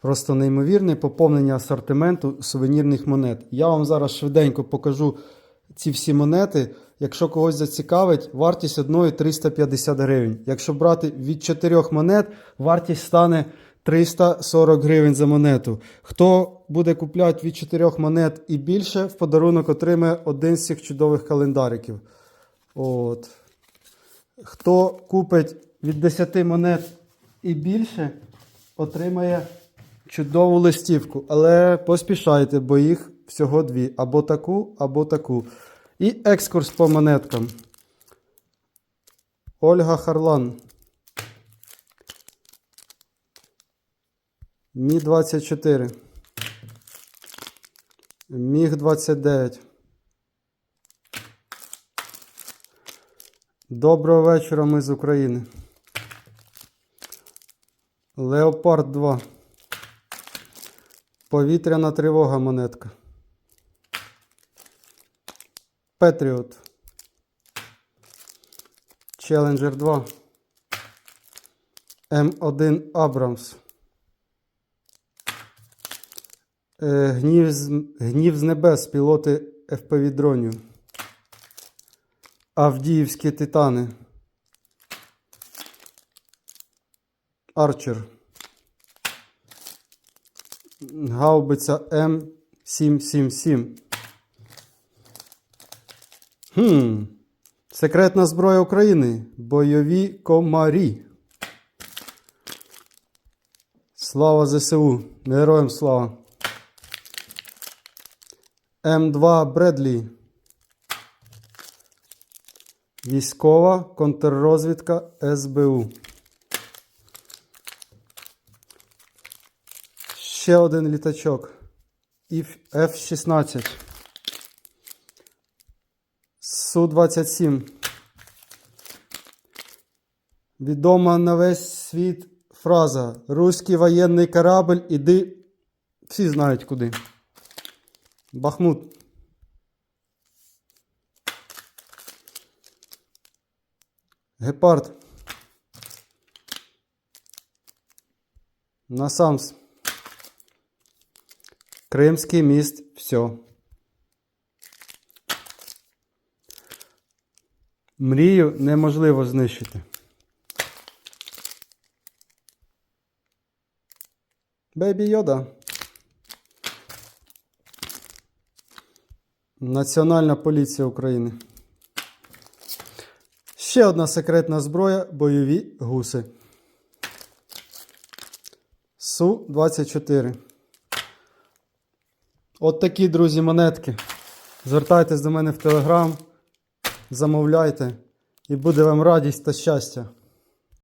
Просто неймовірне поповнення асортименту сувенірних монет. Я вам зараз швиденько покажу ці всі монети. Якщо когось зацікавить, вартість одної 350 гривень. Якщо брати від 4 монет, вартість стане 340 гривень за монету. Хто буде купляти від 4 монет і більше, в подарунок отримає один з цих чудових календариків. От. Хто купить від 10 монет і більше, отримає чудову листівку. Але поспішайте, бо їх всього дві. Або таку, або таку. І екскурс по монеткам. Ольга Харлан. Мі 24. Міг 29. Доброго вечора, ми з України. Леопард 2. Повітряна тривога монетка. Петріот. Челленджер 2. М1 Абрамс. Е, Гнів з, гнів з небес пілоти FPV дронів. Авдіївські титани. Арчер. Гаубиця М777. Хм. Секретна зброя України. Бойові комарі. Слава ЗСУ. Героям слава. М2 Бредлі. Військова контррозвідка СБУ. Ще один літачок. F-16. Су-27. Відома на весь світ фраза Руський воєнний корабль, іди. Всі знають куди. Бахмут. Гепард. Насамс. Кримський міст. Все. Мрію неможливо знищити. Бейбі Йода. Національна поліція України. Ще одна секретна зброя бойові гуси. Су-24. От такі, друзі, монетки. Звертайтесь до мене в Телеграм, замовляйте, і буде вам радість та щастя.